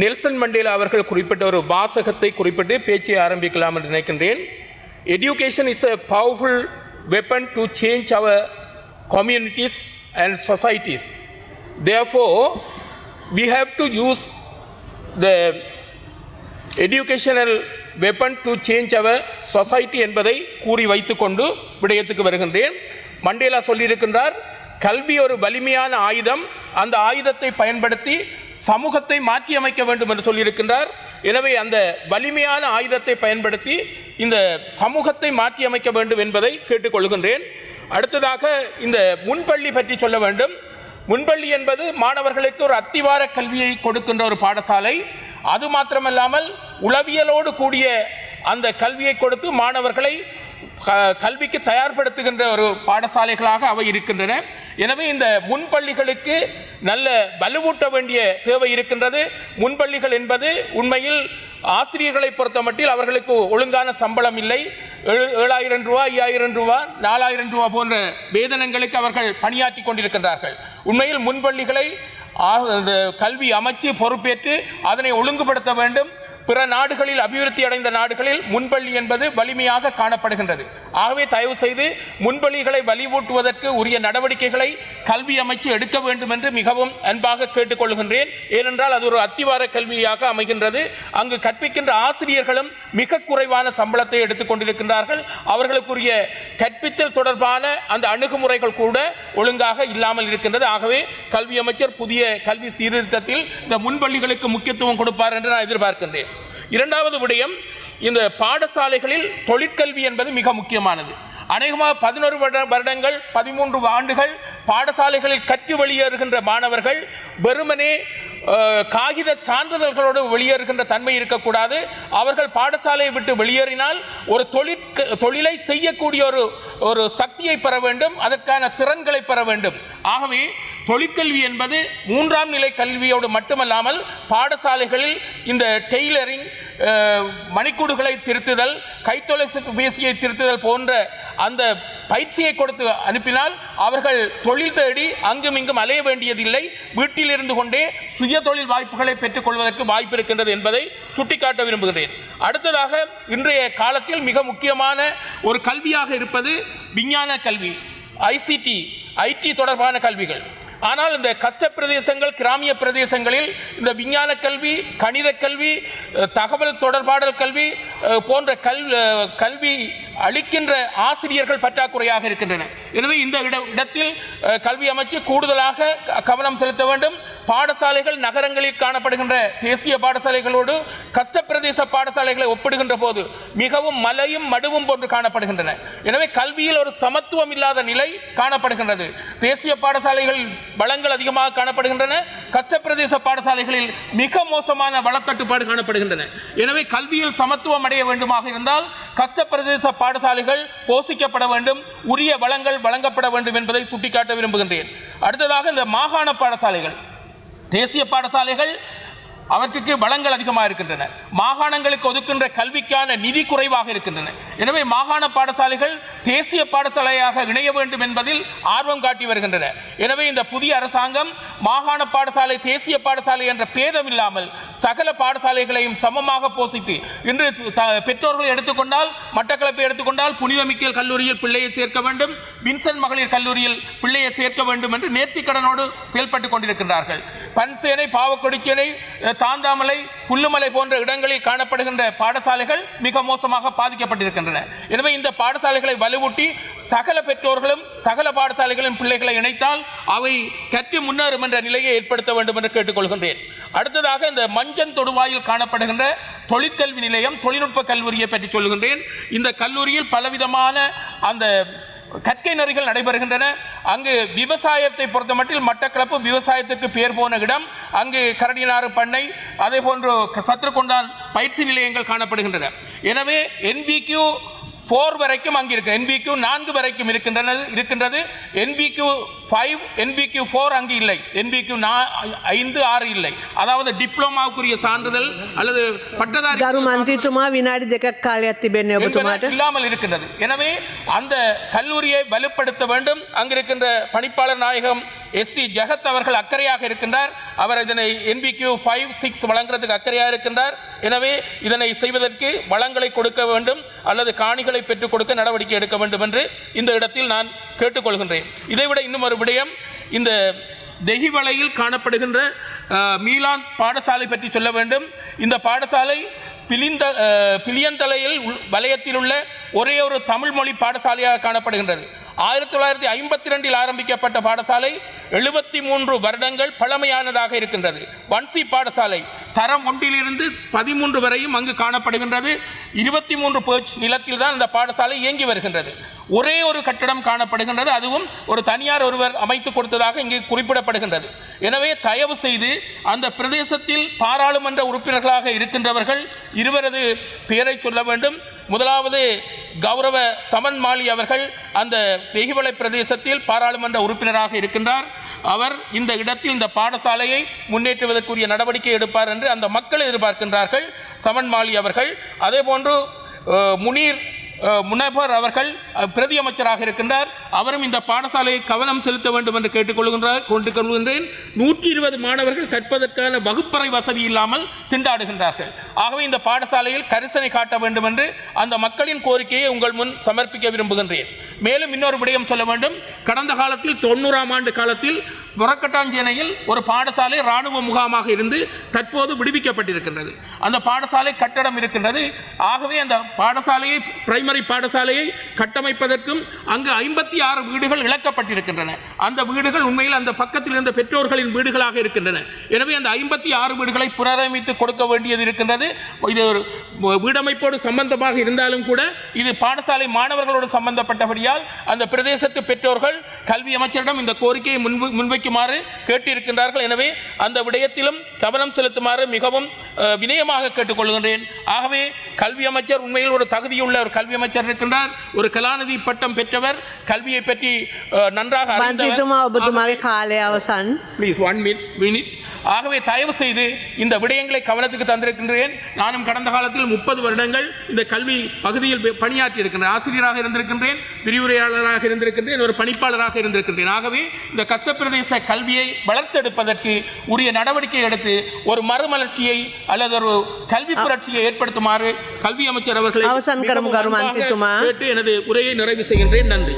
Nelson Mandela அவர்கள் குறிப்பிட்ட ஒரு வாசகத்தை குறிப்பிட்டு பேச்சை ஆரம்பிக்கலாம் என்று நினைக்கின்றேன். Education is a powerful weapon to change our communities and societies therefore we have to use the educational weapon to change our society என்பதை கூறி வைத்துக்கொண்டு விடயத்துக்கு வருகின்றேன். மண்டேலா சொல்லியிருக்கின்றார் கல்வி ஒரு வலிமையான ஆயுதம். அந்த ஆயுதத்தை பயன்படுத்தி சமூகத்தை மாற்றி அமைக்க வேண்டும் என்று சொல்லியிருக்கின்றார். எனவே அந்த வலிமையான ஆயுதத்தை பயன்படுத்தி இந்த சமூகத்தை மாற்றி அமைக்க வேண்டும் என்பதை கேட்டுக்கொள்கின்றேன். அடுத்ததாக இந்த முன்பள்ளி பற்றி சொல்ல வேண்டும். முன்பள்ளி என்பது மாணவர்களுக்கு ஒரு அத்திவார கல்வியை கொடுக்கின்ற ஒரு பாடசாலை. அது மாத்திரமல்லாமல் உளவியலோடு கூடிய அந்த கல்வியை கொடுத்து மாணவர்களை கல்விக்கு தயார்படுத்துகின்ற ஒரு பாடசாலைகளாக அவை இருக்கின்றன. எனவே இந்த முன்பள்ளிகளுக்கு நல்ல வலுவூட்ட வேண்டிய தேவை இருக்கின்றது. முன்பள்ளிகள் என்பது உண்மையில் ஆசிரியர்களை பொறுத்தமட்டில் அவர்களுக்கு ஒழுங்கான சம்பளம் இல்லை. ஏழு- ஏழாயிரம் ரூபா ஐயாயிரம் ரூபா நாலாயிரம் ரூபா போன்ற வேதனங்களுக்கு அவர்கள் பணியாற்றி கொண்டிருக்கின்றார்கள். உண்மையில் முன்பள்ளிகளை கல்வி அமைச்சு பொறுப்பேற்று அதனை ஒழுங்குபடுத்த வேண்டும். பிற நாடுகளில் அபிவிருத்தி அடைந்த நாடுகளில் முன்பள்ளி என்பது வலிமையாக காணப்படுகின்றது. ஆகவே தயவு செய்து முன்பலிகளை வலிவூட்டுவதற்கு உரிய நடவடிக்கைகளை கல்வி அமைச்சு எடுக்க வேண்டும் என்று மிகவும் அன்பாக கேட்டுக்கொள்கின்றேன். ஏனென்றால் அது ஒரு அத்திவார கல்வியாக அமைகின்றது. அங்கு கற்பிக்கின்ற ஆசிரியர்களும் மிக குறைவான சம்பளத்தை எடுத்துக் கொண்டிருக்கின்றார்கள். அவர்களுக்குரிய கற்பித்தல் தொடர்பான அந்த அணுகுமுறைகள் கூட ஒழுங்காக இல்லாமல் இருக்கின்றது. ஆகவே கல்வி அமைச்சர் புதிய கல்வி சீர்திருத்தத்தில் இந்த முன்பள்ளிகளுக்கு முக்கியத்துவம் கொடுப்பார் என்று நான் எதிர்பார்க்கின்றேன். இரண்டாவது விடயம் இந்த பாடசாலைகளில் தொழிற்கல்வி என்பது மிக முக்கியமானது. அநேகமாக பதினோரு வருட- வருடங்கள் பதிமூன்று ஆண்டுகள் பாடசாலைகளில் கற்று வெளியேறுகின்ற மாணவர்கள் வெறுமனே காகித சான்றிதழ்களோடு வெளியேறுகின்ற தன்மை இருக்கக்கூடாது. அவர்கள் பாடசாலையை விட்டு வெளியேறினால் ஒரு தொழிற்க தொழிலை செய்யக்கூடிய ஒரு ஒரு சக்தியை பெற வேண்டும் அதற்கான திறன்களை பெற வேண்டும். ஆகவே தொழிற்கல்வி என்பது மூன்றாம் நிலை கல்வியோடு மட்டுமல்லாமல் பாடசாலைகளில் இந்த டெய்லரிங் மணிக்கூடுகளை திருத்துதல் கைத்தொலைபேசியை திருத்துதல் போன்ற அந்த பயிற்சியை கொடுத்து அனுப்பினால் அவர்கள் தொழில் தேடி அங்கும் இங்கும் அலைய வேண்டியதில்லை. வீட்டில் இருந்து கொண்டே சுய தொழில் வாய்ப்புகளை பெற்றுக்கொள்வதற்கு வாய்ப்பு இருக்கின்றது என்பதை சுட்டிக்காட்ட விரும்புகிறேன் அடுத்ததாக இன்றைய காலத்தில் மிக முக்கியமான ஒரு கல்வியாக இருப்பது விஞ்ஞான கல்வி ஐசிடி ஐடி தொடர்பான கல்விகள். ஆனால் இந்த கஷ்ட பிரதேசங்கள் கிராமிய பிரதேசங்களில் இந்த விஞ்ஞான கல்வி கணித கல்வி தகவல் தொடர்பாடல் கல்வி போன்ற கல் கல்வி அளிக்கின்ற ஆசிரியர்கள் பற்றாக்குறையாக இருக்கின்றன. எனவே இந்த இடத்தில் கல்வி அமைச்சு கூடுதலாக க- கவனம் செலுத்த வேண்டும். பாடசாலைகள் நகரங்களில் காணப்படுகின்ற தேசிய பாடசாலைகளோடு கஷ்டப்பிரதேச பாடசாலைகளை ஒப்பிடுகின்ற போது மிகவும் மலையும் மடுவும் போன்று காணப்படுகின்றன. எனவே கல்வியில் ஒரு சமத்துவம் இல்லாத நிலை காணப்படுகின்றது. தேசிய பாடசாலைகள் வளங்கள் அதிகமாக காணப்படுகின்றன. கஷ்டப்பிரதேச பாடசாலைகளில் மிக மோசமான வளத்தட்டுப்பாடு காணப்படுகின்றன. எனவே கல்வியில் சமத்துவம் அடைய வேண்டுமாக இருந்தால் கஷ்ட பிரதேச பாடசாலைகள் போஷிக்கப்பட வேண்டும் உரிய வளங்கள் வழங்கப்பட வேண்டும் என்பதை சுட்டிக்காட்ட விரும்புகின்றேன். அடுத்ததாக இந்த மாகாண பாடசாலைகள். தேசிய பாடசாலைகள் அவற்றுக்கு வளங்கள் அதிகமாக இருக்கின்றன. மாகாணங்களுக்கு ஒதுக்கின்ற கல்விக்கான நிதி குறைவாக இருக்கின்றன. எனவே மாகாண பாடசாலைகள் தேசிய பாடசாலையாக இணைய வேண்டும் என்பதில் ஆர்வம் காட்டி வருகின்றன. எனவே இந்த புதிய அரசாங்கம் மாகாண பாடசாலை தேசிய பாடசாலை என்ற பேதம் இல்லாமல் சகல பாடசாலைகளையும் சமமாக போஷித்து இன்று த- பெற்றோர்களை எடுத்துக்கொண்டால் மட்டக்களப்பை எடுத்துக்கொண்டால் புனிதமிக்கல் கல்லூரியில் பிள்ளையை சேர்க்க வேண்டும் வின்சன் மகளிர் கல்லூரியில் பிள்ளையை சேர்க்க வேண்டும் என்று நேர்த்திக்கடனோடு செயல்பட்டு கொண்டிருக்கின்றார்கள். பன்சேனை பாவக்கொடிக்கேனை தாந்தாமலை புல்லுமலை போன்ற இடங்களில் காணப்படுகின்ற பாடசாலைகள் மிக மோசமாக பாதிக்கப்பட்டிருக்கின்றன. எனவே இந்த பாடசாலைகளை வலுவூட்டி சகல பெற்றோர்களும் சகல பாடசாலைகளின் பிள்ளைகளை இணைத்தால் அவை கற்று முன்னேறும் என்ற நிலையை ஏற்படுத்த வேண்டும் என்று கேட்டுக்கொள்கின்றேன். அடுத்ததாக இந்த மஞ்சன் தொடுவாயில் காணப்படுகின்ற தொழிற்கல்வி நிலையம் தொழில்நுட்ப கல்லூரியை பற்றி சொல்கின்றேன் இந்த கல்லூரியில் பலவிதமான அந்த கற்கை நரிகள் நடைபெறுகின்றன. அங்கு விவசாயத்தை பொறுத்தமட்டில் மட்டக்களப்பு விவசாயத்திற்கு பேர் போன இடம் அங்கு கரடினாறு பண்ணை அதே போன்று சத்துருக்கொண்டான் பயிற்சி நிலையங்கள் காணப்படுகின்றன. எனவே என்பிக்யூ ஃபோர் வரைக்கும் அங்கே இருக்கு. என்பிக்யூ நான்கு வரைக்கும் இருக்கின்றது. இருக்கின்றது என்பிக்யூ ஃபைவ் என்பிக்யூ ஃபோர் அங்கு இல்லை. என்பிக்யூ நா ஐந்து ஆறு இல்லை. அதாவது டிப்ளமாவுக்குரிய சான்றிதழ் அல்லது பட்டதாரி இல்லாமல் இருக்கின்றது. எனவே அந்த கல்லூரியை வலுப்படுத்த வேண்டும். அங்கிருக்கின்ற பணிப்பாளர் நாயகம் எஸ் சி ஜெகத் அவர்கள் அக்கறையாக இருக்கின்றார். அவர் இதனை என்பிக்யூ ஃபைவ் சிக்ஸ் வழங்குறதுக்கு அக்கறையாக இருக்கின்றார். எனவே இதனை செய்வதற்கு வளங்களை கொடுக்க வேண்டும் அல்லது காணிகளை பெற்றுக் கொடுக்க நடவடிக்கை எடுக்க வேண்டும் என்று இந்த இடத்தில் நான் கேட்டுக்கொள்கின்றேன். இதைவிட இன்னும் ஒரு விடயம் இந்த தெஹிவலையில் காணப்படுகின்ற மீலான் பாடசாலை பற்றி சொல்ல வேண்டும். இந்த பாடசாலை பிலிந்த பிலியந்தலையில் உள்- வலயத்தில் உள்ள ஒரே ஒரு தமிழ் மொழி பாடசாலையாக காணப்படுகின்றது. ஆயிரத்தி தொள்ளாயிரத்தி ஐம்பத்தி ரெண்டில் ஆரம்பிக்கப்பட்ட பாடசாலை எழுபத்தி மூன்று வருடங்கள் பழமையானதாக இருக்கின்றது. வன்சி பாடசாலை தரம் ஒன்றிலிருந்து பதிமூன்று வரையும் அங்கு காணப்படுகின்றது. இருபத்தி மூன்று பேர்ச் நிலத்தில் தான் இந்த பாடசாலை இயங்கி வருகின்றது. ஒரே ஒரு கட்டடம் காணப்படுகின்றது. அதுவும் ஒரு தனியார் ஒருவர் அமைத்து கொடுத்ததாக இங்கு குறிப்பிடப்படுகின்றது. எனவே தயவு செய்து அந்த பிரதேசத்தில் பாராளுமன்ற உறுப்பினர்களாக இருக்கின்றவர்கள் இருவரது பெயரை சொல்ல வேண்டும். முதலாவது கௌரவ சமன் மாலி அவர்கள் அந்த வெகுவலை பிரதேசத்தில் பாராளுமன்ற உறுப்பினராக இருக்கின்றார். அவர் இந்த இடத்தில் இந்த பாடசாலையை முன்னேற்றுவதற்குரிய நடவடிக்கை எடுப்பார் என்று அந்த மக்கள் எதிர்பார்க்கின்றார்கள். சமன் மாலி அவர்கள் அதே போன்று முனீர் முனபர் அவர்கள் பிரதியமைச்சராக பிரதி அமைச்சராக இருக்கின்றார். அவரும் இந்த பாடசாலையை கவனம் செலுத்த வேண்டும் என்று கேட்டுக்கொள்கின்றார் கொண்டு கொள்கின்றேன் நூற்றி இருபது மாணவர்கள் கற்பதற்கான வகுப்பறை வசதி இல்லாமல் திண்டாடுகின்றார்கள். ஆகவே இந்த பாடசாலையில் கரிசனை காட்ட வேண்டும் என்று அந்த மக்களின் கோரிக்கையை உங்கள் முன் சமர்ப்பிக்க விரும்புகின்றேன். மேலும் இன்னொரு விடயம் சொல்ல வேண்டும். கடந்த காலத்தில் தொண்ணூறாம் ஆண்டு காலத்தில் புறக்கட்டாஞ்சேனையில் ஒரு பாடசாலை இராணுவ முகாமாக இருந்து தற்போது விடுவிக்கப்பட்டிருக்கின்றது. அந்த பாடசாலை கட்டடம் இருக்கின்றது. ஆகவே அந்த பாடசாலையை பிரைமரி பாடசாலையை கட்டமைப்பதற்கும் அங்கு ஐம்பத்தி ஆறு வீடுகள் இழக்கப்பட்டிருக்கின்றன. அந்த வீடுகள் உண்மையில் அந்த பக்கத்தில் இருந்த பெற்றோர்களின் வீடுகளாக இருக்கின்றன. எனவே அந்த ஐம்பத்தி ஆறு வீடுகளை புனரமைத்து கொடுக்க வேண்டியது இருக்கின்றது. இது ஒரு வீடமைப்போடு சம்பந்தமாக இருந்தாலும் கூட இது பாடசாலை மாணவர்களோடு சம்பந்தப்பட்டபடியால் அந்த பிரதேசத்து பெற்றோர்கள் கல்வி அமைச்சரிடம் இந்த கோரிக்கையை முன்வை முன்வைக்குமாறு கேட்டிருக்கின்றார்கள். எனவே அந்த விடயத்திலும் கவனம் செலுத்துமாறு மிகவும் வினயமாக கேட்டுக்கொள்கின்றேன். ஆகவே கல்வி அமைச்சர் உண்மையில் ஒரு தகுதியுள்ள ஒரு கல்வி அமைச்சர் இருக்கின்றார். ஒரு கலாநிதி பட்டம் பெற்றவர். கல்வியை பற்றி நன்றாக ப்ளீஸ் ஒன் மினிட் மினிட் ஆகவே தயவு செய்து இந்த விடயங்களை கவனத்துக்கு தந்திருக்கின்றேன். நானும் கடந்த காலத்தில் முப்பது வருடங்கள் இந்த கல்வி பகுதியில் பணியாற்றி இருக்கின்றேன் ஆசிரியராக இருந்திருக்கின்றேன் விரிவுரையாளராக இருந்திருக்கின்றேன் ஒரு பணிப்பாளராக இருந்திருக்கின்றேன். ஆகவே இந்த கஷ்டப்பிரதேச கல்வியை வளர்த்தெடுப்பதற்கு உரிய நடவடிக்கை எடுத்து ஒரு மறுமலர்ச்சியை அல்லது ஒரு கல்வி புரட்சியை ஏற்படுத்துமாறு கல்வி அமைச்சர் அவர்களை அவசான் கரும் மிகவும் கரும் அன்பாக மந்திரித்துமா. கேட்டு எனது உரையை நிறைவு செய்கின்றேன் நன்றி